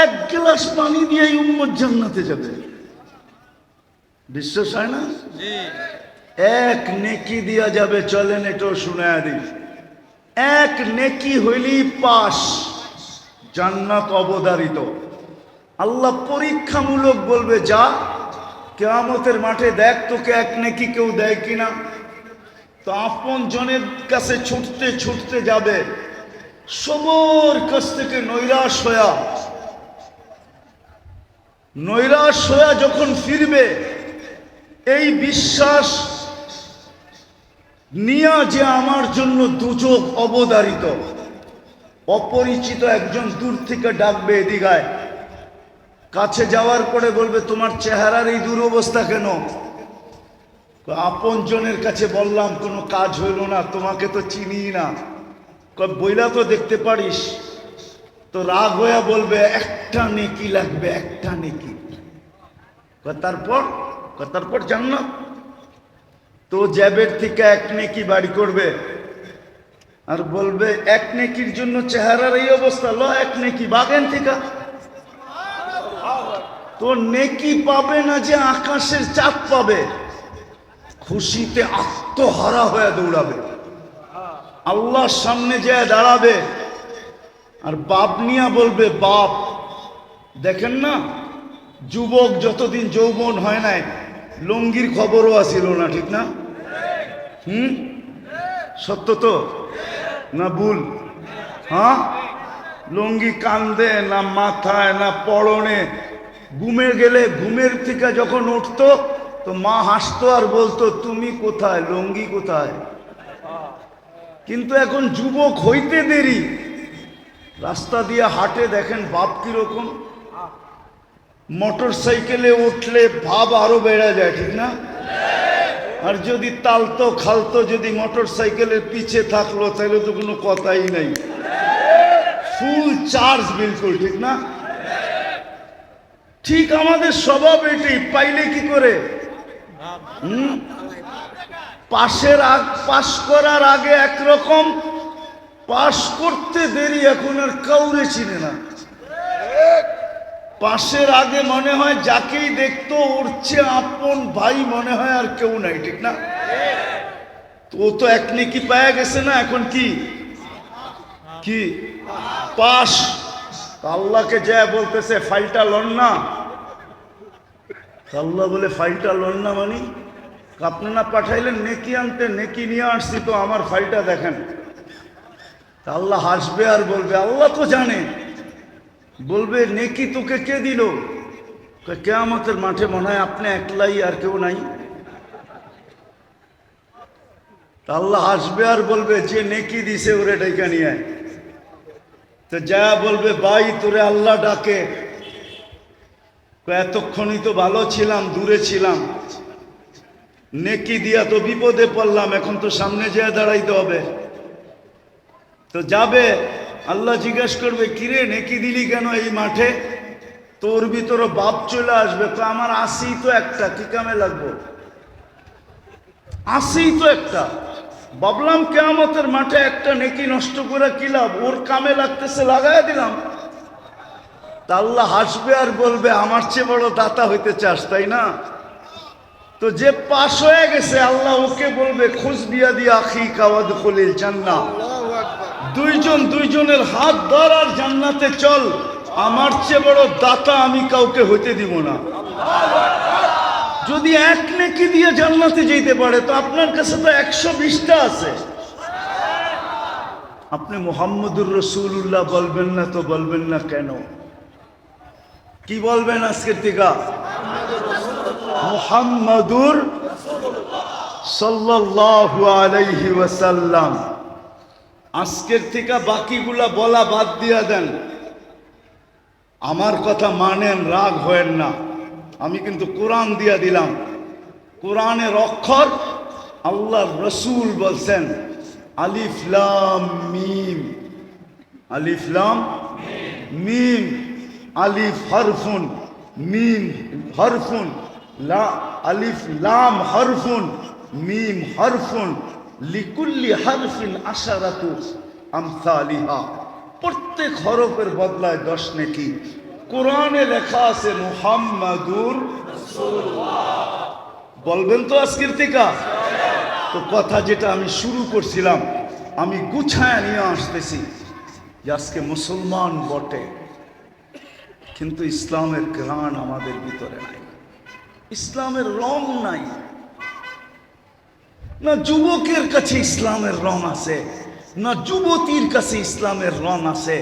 এক গ্লাস পানি দিয়ে উম্মত জান্নাতে যাবে। বিশ্বাস হয় না? এক নেকি দিয়া যাবে চলেন এটাও শুনে দিই। এক নেকি হইলি পাশ জান্নাত অবধারিত। আল্লাহ পরীক্ষামূলক বলবে যা কেয়ামতের মাঠে দেখ তোকে এক নেকি কেউ দেয় কিনা। তো আপন জনের কাছে ছুটতে ছুটতে যাবে। সবর কাছ থেকে নৈরাশ হয়া নৈরাশ হয়া যখন ফিরবে, এই বিশ্বাস নিয়া যে আমার জন্য দুযোগ অবদারিত, অপরিচিত একজন দূর থেকে ডাকবে এদিগায়। কাছে যাওয়ার পরে বলবে, তোমার চেহারার এই দুরবস্থা কেন? আপন জনের কাছে বললাম, কোনো কাজ হইল না, তোমাকে তো চিনি না। বইলা তো দেখতে পারিস। তো রাগ হইয়া বলবে, একটা নেকি লাগবে, একটা নেকি। তারপর? তারপর জান্নাত। তো জ্যাবের থেকে এক নেকি বাড়ি করবে। আর বলবে, এক নেকির জন্য চেহারার এই অবস্থা, ল, এক নেকি বাগেন থেকে। তো নেকি পাবে না যে আকাশের চাঁদ পাবে, খুশিতে আত্মহারা হয়ে দৌড়াবে। আল্লাহর সামনে যে দাঁড়াবে, আর বাপ নিয়া বলবে, বাপ, দেখেন না, যুবক যতদিন যৌবন হয় নাই, লঙ্গির খবরও আসিল না, ঠিক না? হুম? সত্য তো? না ভুল? হ্যাঁ? লুঙ্গি কান্দে, না মাথায়, না পড়নে ঘুমে গেলে ঘুমের থেকে যখন উঠতো, তো মা হাসতো আর বলতো, তুমি কোথায়? লুঙ্গি কোথায়? কিন্তু এখন যুবক হইতে দেরি। রাস্তা দিয়ে হাটে দেখেন বাপ কীরকম। মোটর সাইকেলে উঠলে ভাব আরও বেড়া যায়, ঠিক না? আর যদি তালতো খালতো যদি মোটর সাইকেলের পিছে থাকল, তাহলে তো কোনো কথাই নাই। ফুল চার্জ বিলকুল, ঠিক না? ঠিক আমাদের স্বভাব এটি, পাইলে কি করে? হুম? পাশের আগ, পাশ করার আগে একরকম, পাশ করতে দেরি এখন আর কাউরে চিনে না। পাশের আগে মনে হয় যাকেই দেখতো, ওর চেয়ে আপন ভাই মনে হয় আর কেউ নাই, ঠিক না? ও তো এক নেকি পায়া গেছে না, এখন কি? কি? পাশ। আল্লাহকে যা বলতেছে, ফাইলটা লন না। আল্লাহ বলে, ফাইলটা লন না মানি? আপনারা পাঠাইলেন, নেকি আনতে নেকি নিয়ে আসছি তো আমার ফাইলটা দেখেন। আল্লাহ হাসবে আর বলবে, আল্লাহ তো জানে। বলবে, নেকি তোকে কে দিল? কেয়ামতের মাঠে মনে হয় আপনি একলাই আর কেউ নাই। আল্লাহ হাসবে আর বলবে, যে নেকি দিছে ওরে ডেকে নিয়ে তো যা বলবে, ভাই, তোরে আল্লাহ ডাকে। এতক্ষণই তো ভালো ছিলাম, দূরে ছিলাম। নেকি দিয়া তো বিপদে পড়লাম, এখন তো সামনে যেয়ে দাঁড়াইতে হবে। তো যাবে, আল্লাহ জিজ্ঞেস করবে, কিরে, নেকি দিলি কেন এই মাঠে? তোর ভিতরে বাপ চলে আসবে, তো আমার আসি তো একটা, কি কামে লাগবো? আসি তো একটা। ভাবলাম কেয়ামতের মাঠে একটা নেকি নষ্ট করে কি লাভ? ওর কামে লাগতেছে লাগাই দিলাম। তা আল্লাহ হাসবে আর বলবে, আমার চেয়ে বড় দাতা হইতে চাস, তাই না? তো যে পাশ হয়ে গেছে আল্লাহ ওকে বলবে খোঁজ দিয়া দিয়া আখি কাওয়াদ খলিল জান্না দুইজন দুইজনের হাত ধর আর জান্নাতে চল। আমার চেয়ে বড় দাতা আমি কাউকে হইতে দিব না। যদি এক নেকি দিয়ে জান্নাতে যেতে পারে তো আপনার কাছে তো একশো বিশটা আছে। আপনি মোহাম্মদুর রসুল্লাহ বলবেন না তো বলবেন না কেন? কি বলবেন আজকের টিকা মোহাম্মদুর সাল্লাল্লাহু আলাইহি ওয়াসাল্লাম। আজকের থেকে বাকিগুলা বলা বাদ দিয়া দেন। আমার কথা মানেন, রাগ হয়েন না। আমি কিন্তু কোরআন দিয়া দিলাম। কোরআনের অক্ষর আল্লাহ রসুল বলছেন আলিফলাম মিম। আলিফলাম মিম। আলিফ হরফুন, মিম হরফুন। লা আলিফ লাম হরফুন, মিম হরফুন, লিকুল্লি হরফিন আশারাতু আমসালিহা। প্রত্যেক হরফের বদলায় দশ নেকি। কোরআনে লেখা আছে মুহাম্মাদুর বলবেন তো আজকের তো কথা যেটা আমি শুরু করছিলাম, আমি গুছায় নিয়ে আসতেছি আজকে মুসলমান বটে, কিন্তু ইসলামের ঘ্রাণ আমাদের ভিতরে নাই। ইসলামের রং নাই। না যুবকের কাছে ইসলামের রং আছে, না যুবতীর কাছে ইসলামের রং আছে,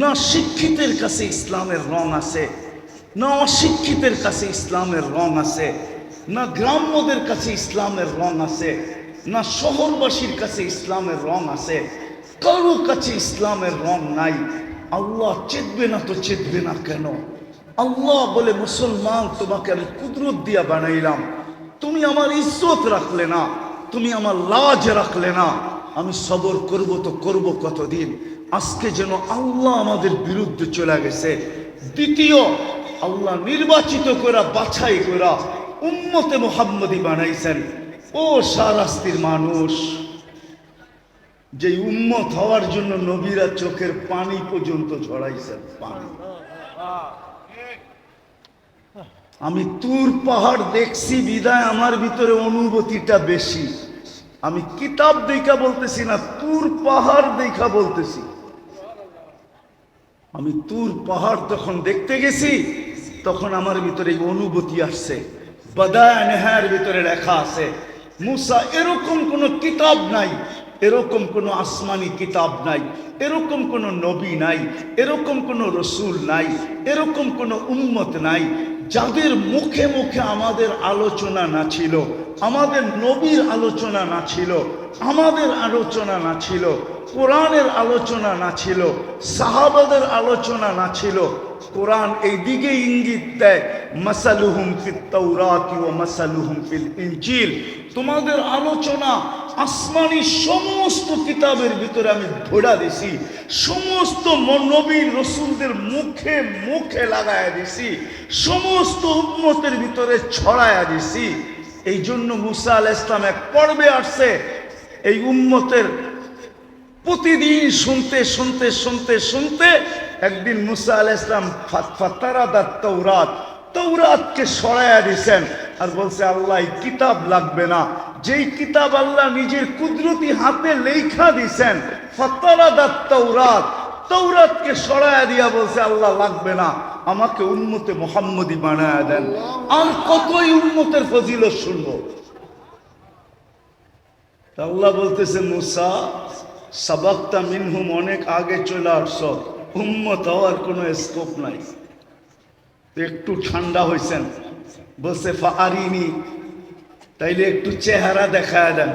না শিক্ষিতের কাছে ইসলামের রং আছে, না অশিক্ষিতের কাছে ইসলামের রং আছে, না গ্রাম্যদের কাছে ইসলামের রং আছে, না শহরবাসীর কাছে ইসলামের রং আছে, কারও কাছে ইসলামের রং নাই। আল্লাহ চেতবে না তো চেতবে না কেন? আল্লাহ বলে, মুসলমান, তোমাকে আমি কুদরত দিয়া বানাইলাম। তুমি আমার ইজ্জত রাখলে না, তুমি আমার লাজ রাখলে না। আমি সবর করব তো করব কতদিন? আজকে যেন আল্লাহ আমাদের বিরুদ্ধে চলে গেছে। দ্বিতীয়, আল্লাহ নির্বাচিত করা বাছাই করা উম্মতে মোহাম্মদী বানাইছেন। ও সারাস্তির মানুষ যে উম্মত হওয়ার জন্য নবীরা চোখের পানি পর্যন্ত ঝরাইছেন, পানি। আমি তুর পাহাড় দেখছি, বিদায় আমার ভিতরে অনুভূতিটা বেশি। আমি কিতাব দেখা বলতেছি না, তুর পাহাড় দেখা বলতেছি। আমি তুর পাহাড় তখন দেখতে গেছি, তখন আমার ভিতরে অনুভূতি আসছে। বাদায় নেহার ভিতরে লেখা আছে, মুসা এরকম কোনো কিতাব নাই, এরকম কোনো আসমানি কিতাব নাই, এরকম কোনো নবী নাই, এরকম কোনো রসুল নাই, এরকম কোনো উম্মত নাই যাদের মুখে মুখে আমাদের আলোচনা না ছিল, আমাদের নবীর আলোচনা না ছিল, আমাদের আলোচনা না ছিল, কোরআনের আলোচনা না ছিল, সাহাবাদের আলোচনা না ছিল, কোরআন এই দিকে ইঙ্গিত দেয়, মাসালুহুম ফিত তাওরাতি ওয়া মাসালুহুম ফিল ইনজিল। তোমাদের আলোচনা আসমানি সমস্ত কিতাবের ভিতরে আমি ধরা দিছি, সমস্ত নবীর রসুলদের মুখে মুখে লাগায়া দিছি, সমস্ত উন্মতের ভিতরে ছড়ায়া দিছি। এই জন্য মুসা আল ইসলাম এক পর্বে আসছে, এই উম্মতের প্রতিদিন শুনতে শুনতে শুনতে শুনতে একদিন মুসা আল ইসলাম ফাতারাদাত তৌরাত তৌরাতকে সরাইয়া দিছেন আর বলছে, আল্লাহ কিতাব লাগবে না। যেই কিতাব আল্লাহ নিজের কুদরতি হাতে লেখা দিছেন তৌরাত তৌরাতকে সরাইয়া দিয়া বলছে, আল্লাহ লাগবে না, আমাকে উন্মতে মোহাম্মদি বানায়া দেন। আর কতই উন্মতের ফজিলত শুনব? আল্লাহ বলতেছে, মুসা, সাবাক্তা মিনহুম অনেক আগে চলে আসছ, উম্মত হওয়ার কোনো স্কোপ নাই। একটু ঠান্ডা হয়েছেন বলছে ফারিনি তাইলে একটু চেহারা দেখা দেন।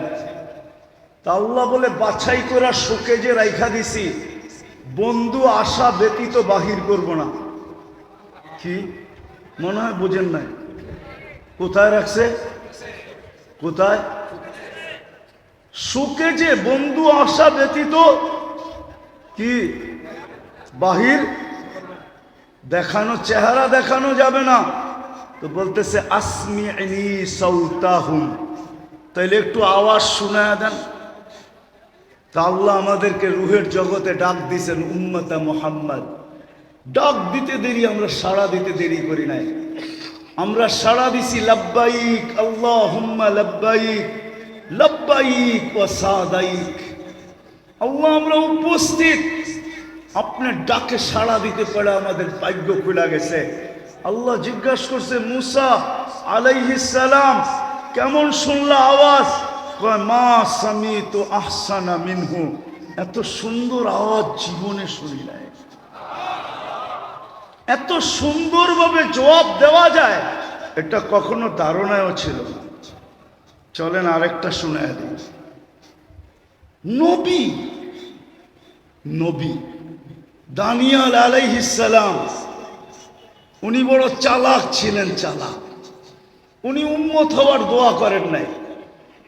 তা আল্লাহ বলে, বাছাই করা শোকে যে রাইখা দিছি, বন্ধু আশা ব্যতীত বাহির করব না। কি? মনে হয় বোঝেন নাই। কোথায় রাখছে? কোথায়? সুখে যে বন্ধু আশা ব্যতীত কি? বাহির? দেখানো, চেহারা দেখানো যাবে না। তো বলতেছে আসমি সৌতাহুম তাইলে একটু আওয়াজ শোনায় দেন। তা আল্লাহ আমাদেরকে রুহের জগতে ডাক দিছেন, উম্মতা মোহাম্মদ। ডাক দিতে দেরি, আমরা সাড়া দিতে দেরি করি নাই। আমরা সাড়া দিছি, লাব্বাইক আল্লাহ হুম্মা লাব্বাইক, লব্বাইক ও সাদাইক। আল্লাহ, আমরা উপস্থিত। আপনার ডাকে সাড়া দিতে পারে আমাদের ভাগ্য খুলে গেছে। আল্লাহ জিজ্ঞাসা করছে, মুসা আলাইহিস সালাম, কেমন শুনলা আওয়াজ? মা সামি তো আহসানা মিনহু। এত সুন্দর আওয়াজ জীবনে শুনি নাই। এত সুন্দরভাবে জবাব দেওয়া যায়, এটা কখনো ধারণায়ও ছিল না। চলেন আরেকটা শুনে দিই। নবী নবী, দানিয়াল আলাইহিসালাম উনি বড় চালাক ছিলেন চালাক। উনি উন্মত হওয়ার দোয়া করেন নাই।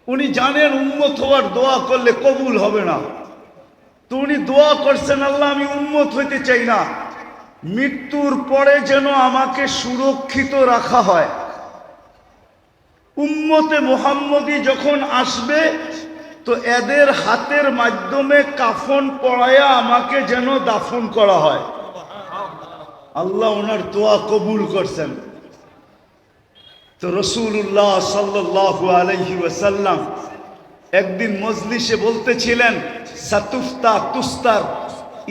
উনি জানেন উন্মত হওয়ার দোয়া করলে কবুল হবে না। তো উনি দোয়া করছেন, আল্লাহ, আমি উন্মত হইতে চাই না। মৃত্যুর পরে যেন আমাকে সুরক্ষিত রাখা হয়। উম্মতে মোহাম্মদী যখন আসবে, তো এদের হাতের মাধ্যমে কাফন পড়ায়া আমাকে যেন দাফন করা হয়। আল্লাহ ওনার দোয়া কবুল করছেন। তো রসুল্লাহ ওয়াসাল্লাম একদিন মজলিসে বলতেছিলেন, সাতুফতা তুস্তার,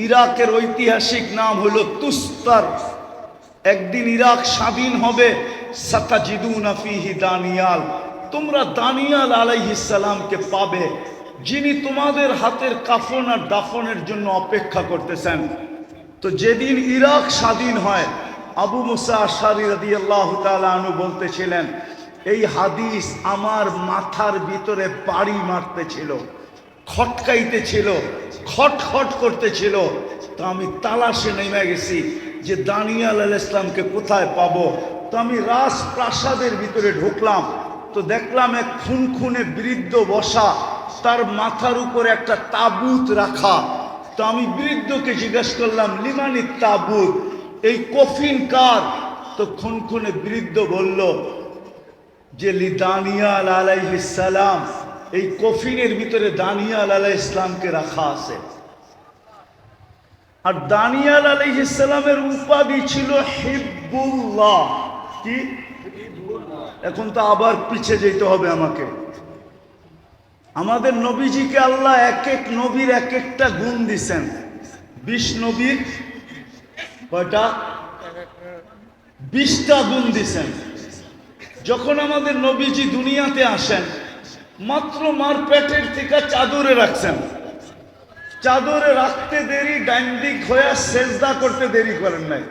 ইরাকের ঐতিহাসিক নাম হলো তুস্তার। একদিন ইরাক স্বাধীন হবে দানিয়াল। তোমরা দানিয়াল আলাইহিস সালামকে পাবে, যিনি তোমাদের হাতের কাফন আর দাফনের জন্য অপেক্ষা করতেছেন। তো যেদিন ইরাক স্বাধীন হয়, আবু মুসা আশারি রাদিয়াল্লাহু তাআলা আনহু বলতেছিলেন, এই হাদিস আমার মাথার ভিতরে বাড়ি মারতেছিল, খটকাইতেছিল খট খট করতেছিল। তো আমি তালাশে নেমে গেছি যে দানিয়াল আল ইসলামকে কোথায় পাবো? তো আমি রাজপ্রাসাদের ভিতরে ঢুকলাম, তো দেখলাম এক খুন খুনে বৃদ্ধ বসা, তার মাথার উপরে একটা তাবুত রাখা। তো আমি বৃদ্ধকে জিজ্ঞেস করলাম, লিমানি তাবুত, এই কফিন কার? তো খুনখুনে বৃদ্ধ বলল, যে লি দানিয়াল আলাইহিস সালাম, এই কফিনের ভিতরে দানিয়াল আলাই ইসলামকে রাখা আছে। আর দানিয়াল আলাইহিস সালামের উপাধি ছিল হিব্বুল্লাহ। কি? এখন তো আবার পিছে যেতে হবে আমাকে। আমাদের নবীজিকে আল্লাহ এক এক নবীর এক একটা গুণ দিছেন। বিশ নবীর কয়টা? বিশটা গুণ দিছেন। যখন আমাদের নবীজি দুনিয়াতে আসেন, মাত্র মার পেটের থেকে চাদরে রাখছেন। চাদরে রাখতে দেরি ডাইন দিক হয়ে সেজদা করতে দেরি করেন নাই।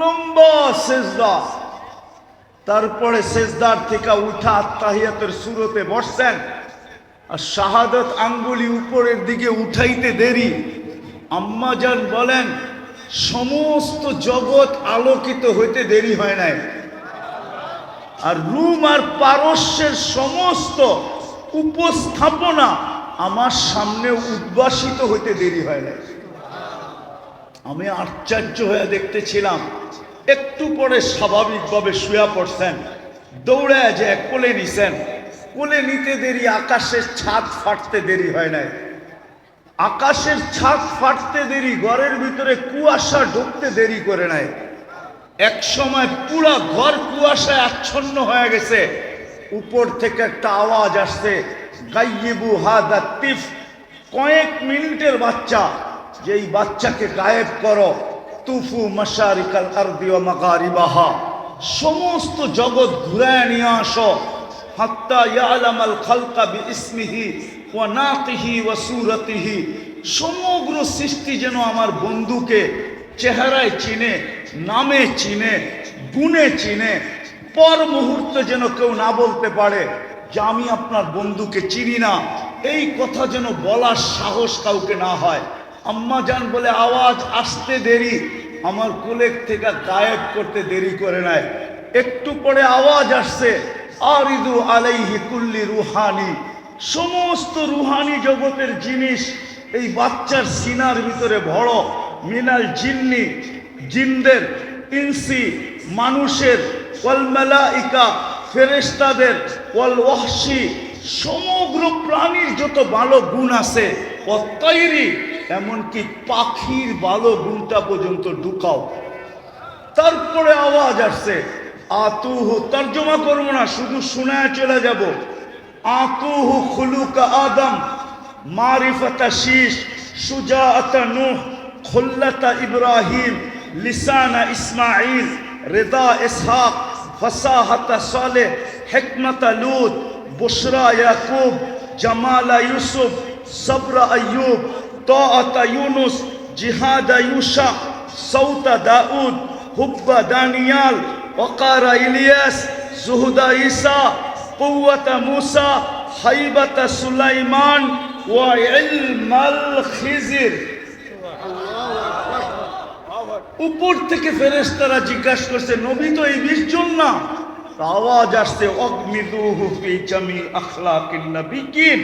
লম্বা সেজদা। তারপরে সেজদার থেকে উঠা আত্মাহিয়াতের সুরতে বসছেন। আর শাহাদত আঙ্গুলি উপরের দিকে উঠাইতে দেরি। আম্মাজান বলেন, সমস্ত জগৎ আলোকিত হইতে দেরি হয় নাই। আর রুম আর পারস্যের সমস্ত উপস্থাপনা আমার সামনে উদ্ভাসিত হইতে দেরি হয় নাই। আমি আশ্চর্য হয়ে দেখতেছিলাম একটু পরে স্বাভাবিকভাবে শুয়া পড়ছেন। দৌড়ে যে কোলে নিছেন। কোলে নিতে দেরি, আকাশের ছাদ ফাটতে দেরি হয় নাই। আকাশের ছাদ ফাটতে দেরি, ঘরের ভিতরে কুয়াশা ঢুকতে দেরি করে নাই। এক সময় পুরা ঘর কুয়াশায় আচ্ছন্ন হয়ে গেছে। উপর থেকে একটা আওয়াজ আসছে গাইবু হাদা তিফ। কয়েক মিনিটের বাচ্চা, যেই বাচ্চাকে গায়েব করো তুফু মশারিকাল আরদি ও মাগারিবাহা। সমস্ত জগৎ ঘুরায় নিয়ে আসো। হাত্তা ইয়ালামাল খালকা বি ইসমিহি ওয়া নাতিহি ওয়া সুরতিহি। সমগ্র সৃষ্টি যেন আমার বন্ধুকে চেহারায় চিনে, নামে চিনে, গুণে চিনে, পর মুহূর্তে যেন কেউ না বলতে পারে যে আমি আপনার বন্ধুকে চিনি না। এই কথা যেন বলার সাহস কাউকে না হয়। আম্মা জান বলে, আওয়াজ আসতে দেরি। আমার কোলের থেকে গায়েব করতে দেরি করে নেয় একটু পরে আওয়াজ আসছে, আরিদু আলাইহি কুল্লি রুহানি। সমস্ত রুহানি জগতের জিনিস এই বাচ্চার সিনার ভিতরে ভড় মিনাল জিন্নি, জিনদের, ইনসি, মানুষের, ওয়াল মালাইকা, ফেরেশতাদের, ওয়াল ওয়াহশি, সমগ্র প্রাণীর যত ভালো গুণ আছে ও তৈরি এমনকি পাখির ভালো গুণটা পর্যন্ত ঢুকাও। তারপরে আওয়াজ আসছে, আতুহু, তর্জমা করব না, শুধু শোনায় চলে যাব। আতুহু খুলুকা আদম, মারিফাতা শীষ, সুজাআতা নূহ, খুল্লাতা ইব্রাহিম, লিসানা ইসমাইল রেদা ইসহাক, ফসাহাতা সালেহ, হিকমতা লুত, বুশরা ইয়াকুব, জামালা ইউসুফ, সবরা আইয়ুব طاعة يونس جهاد يوشع صوت داود حب دانيال وقار إلياس زهد عيسى قوة موسى حيبة سليمان وعلم الخزر উপর থেকে ফেরেশতারা জিজ্ঞাসা করছে নবী তো এই বিশ জন না তো আওয়াজ আসছে অগ্নিদুহু ফি জামি আখলাকিন নবিকিন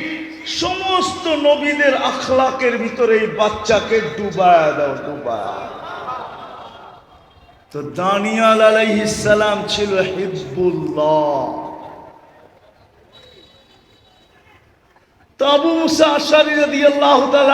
সমস্ত নবীদের আখলাকের ভিতরে এই বাচ্চাকে ডুবায় দাও, ডুবায়। তো দানিয়াল আলাইহিস সালাম ছিল হিজবুল্লাহ তো আবু মুসা আশারি রাদিয়াল্লাহু তাআলা